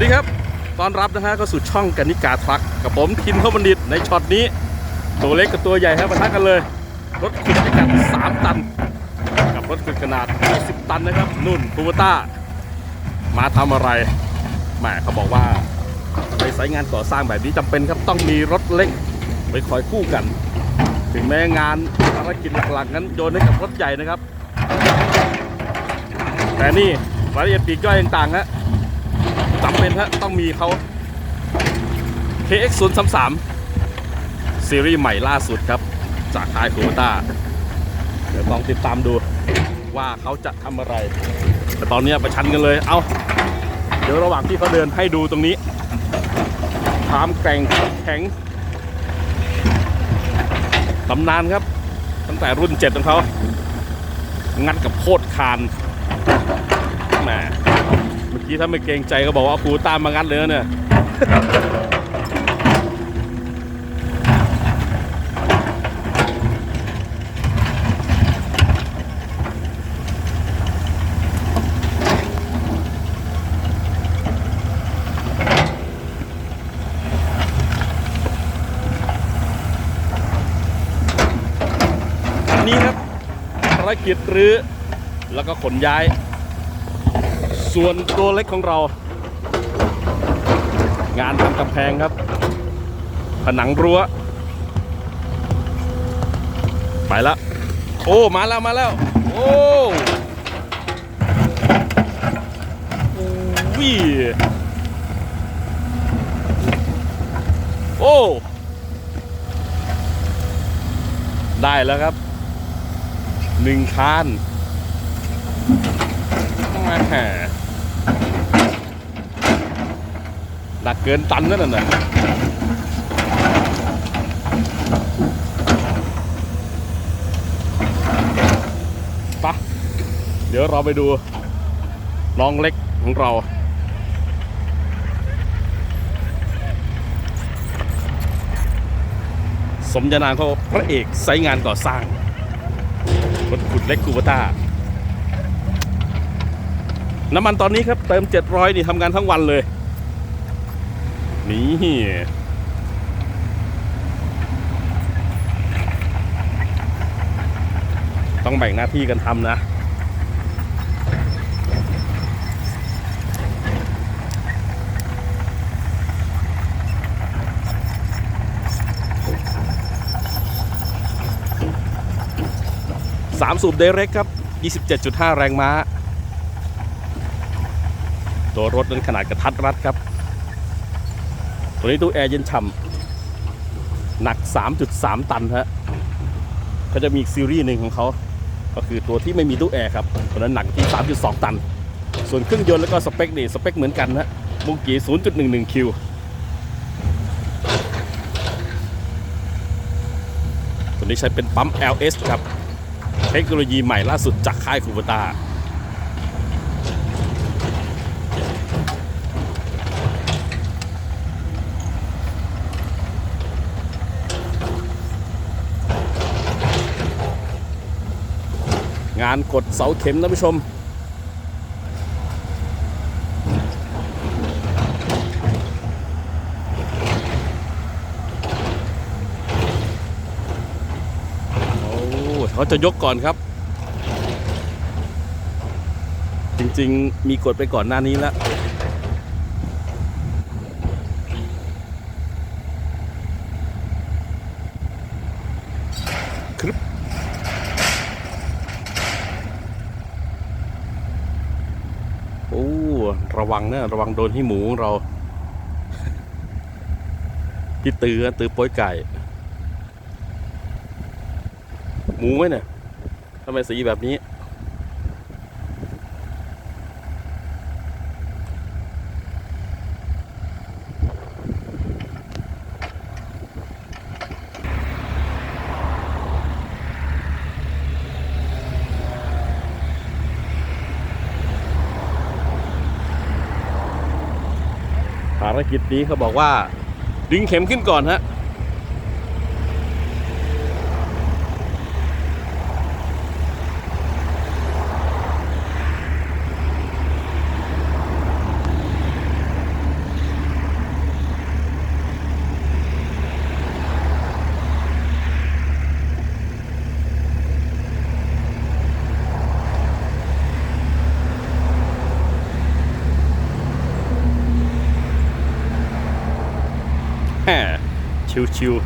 วัสดีครับ ตอนรับนะฮะก็สู่ช่องกันิกาทรัคกับผมทินเทอบัณฑิตในช็อตนี้ ตัวเล็กกับตัวใหญ่ฮะมาทักกันเลย รถขุดพิกัด3 ตัน กับรถขุดขนาด 20 ตันนะครับ นุ่นคูเบต้า มาทำอะไรแหมเขาบอกว่าไปสายงานก่อสร้างแบบนี้จำเป็นครับต้องมีรถเล็กไปคอยคู่กัน ถึงแม้งานภารกิจหลักๆนั้นโยนให้กับรถใหญ่นะครับ แต่นี่รายละเอียดปีกย่อยต่างๆฮะ นฮะต้องมีเขา KX 0 3 3ซีรีส์ใหม่ล่าสุดครับ จากค่ายคูต้าเดี๋ยวลองติดตามดูว่าเขาจะทำอะไร แต่ตอนนี้ประชันกันเลย เอาเดี๋ยวระหว่างที่เขาเดินให้ดูตรงนี้ความแกร่งแข็งตำนานครับ ตั้งแต่รุ่นเจ็ดของเขา งัดกับโคตรคานแหม กี้ถ้าไม่เกรงใจก็บอกว่าเอาครูตามมางัดเลยนะเนี่ยนนี้ครับภารกิจรื้อแล้วก็ขนย้าย ส่วนตัวเล็กของเรา งานทำกำแพงครับ ผนังรั้ว ไปแล้วโอ้ มาแล้ว มาแล้ว โอ้วิโอ้ ได้แล้วครับหนึ่งคานมาแห่ม หนักเกินตันนั่นน่ะปะเดี๋ยวเราไปดูน้องเล็กของเราสมญานามเขาพระเอกไซงานก่อสร้างรถขุดเล็กคูบต้า น้ำมันตอนนี้ครับ เติม 700 นี่ทำงานทั้งวันเลย นี่ต้องแบ่งหน้าที่กันทำนะ สามสูบเดเร็กครับ 27.5 แรงม้า ตัวรถนั้นขนาดกระทัดรัดครับ ตัวนี้ตู้แอร์เย็นฉ่ำหนัก 3.3 ตันฮะเขาจะมีอีกซีรีส์หนึ่งของเขาก็คือตัวที่ไม่มีตู้แอร์ครับตัวนั้นหนักที่ 3.2 ตัน ส่วนเครื่องยนต์แล้วก็สเปคนี่สเปคเหมือนกันฮะมุงกี0.11 คิวตัวนี้ใช้เป็นปั๊ม LS ครับ เทคโนโลยีใหม่ล่าสุดจากค่ายคูเบต้า งานกดเสาเข็มนะผู้ชม โอ้เขาจะยกก่อนครับ จริงๆ มีกดไปก่อนหน้านี้แล้วครึบโอ้ ระวังเนะระวังโดนที่หมูเราที่ตือตือป้ยไก่ หมูไหมเนี่ยทำไมสีแบบนี้ารกิจนี้เขาบอกว่า ดึงเข็มขึ้นก่อนฮะ ชิวๆ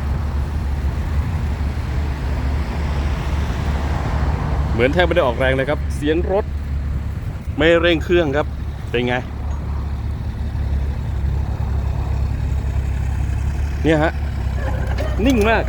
เหมือนแทบไม่ได้ออกแรงเลยครับ เสียงรถ ไม่เร่งเครื่องครับ เป็นไง เนี่ยฮะ นิ่งมาก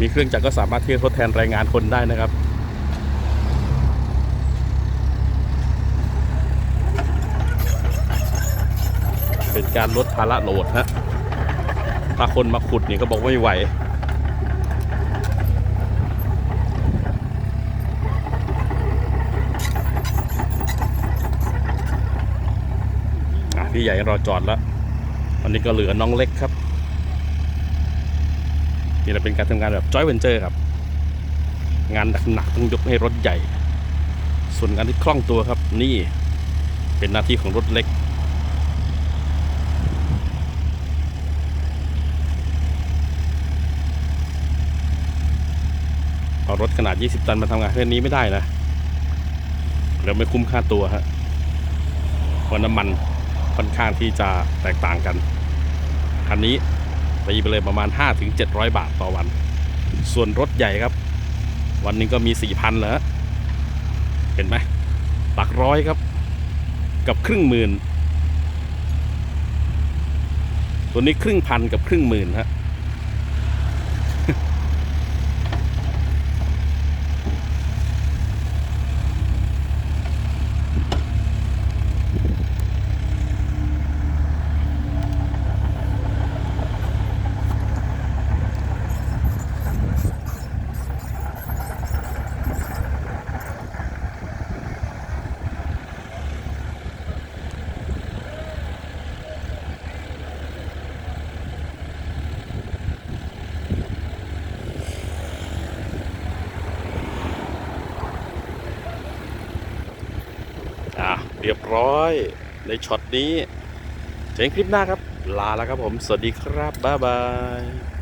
มีเครื่องจักรก็สามารถที่จะทดแทนแรงงานคนได้นะครับเป็นการลดภาระโหลดฮะถ้าคนมาขุดนี่ก็บอกไม่ไหวอะพี่ใหญ่รอจอดแล้ววันนี้ก็เหลือน้องเล็กครับ นี่เราเป็นการทำงานแบบจอยเวนเจอร์ครับ งานหนักๆต้องยกให้รถใหญ่ ส่วนงานที่คล่องตัวครับ นี่เป็นหน้าที่ของรถเล็ก เอารถขนาด 20 ตันมาทำงานแค่นี้ไม่ได้นะเดี๋ยวไม่คุ้มค่าตัวฮะเพราะน้ำมันค่อนข้างที่จะแตกต่างกัน คันนี้ ตีไปเลยประมาณ 5-700 บาทต่อวัน ส่วนรถใหญ่ครับ วันหนึงก็มี 4,000แล้วเห็นไหมหลักร้อยครับ กับครึ่งหมื่น ตัวนี้ครึ่งพันกับครึ่งหมื่นฮะอะ เรียบร้อยในช็อตนี้เจอกันคลิปหน้าครับ ลาแล้วครับผม สวัสดีครับ บ๊ายบาย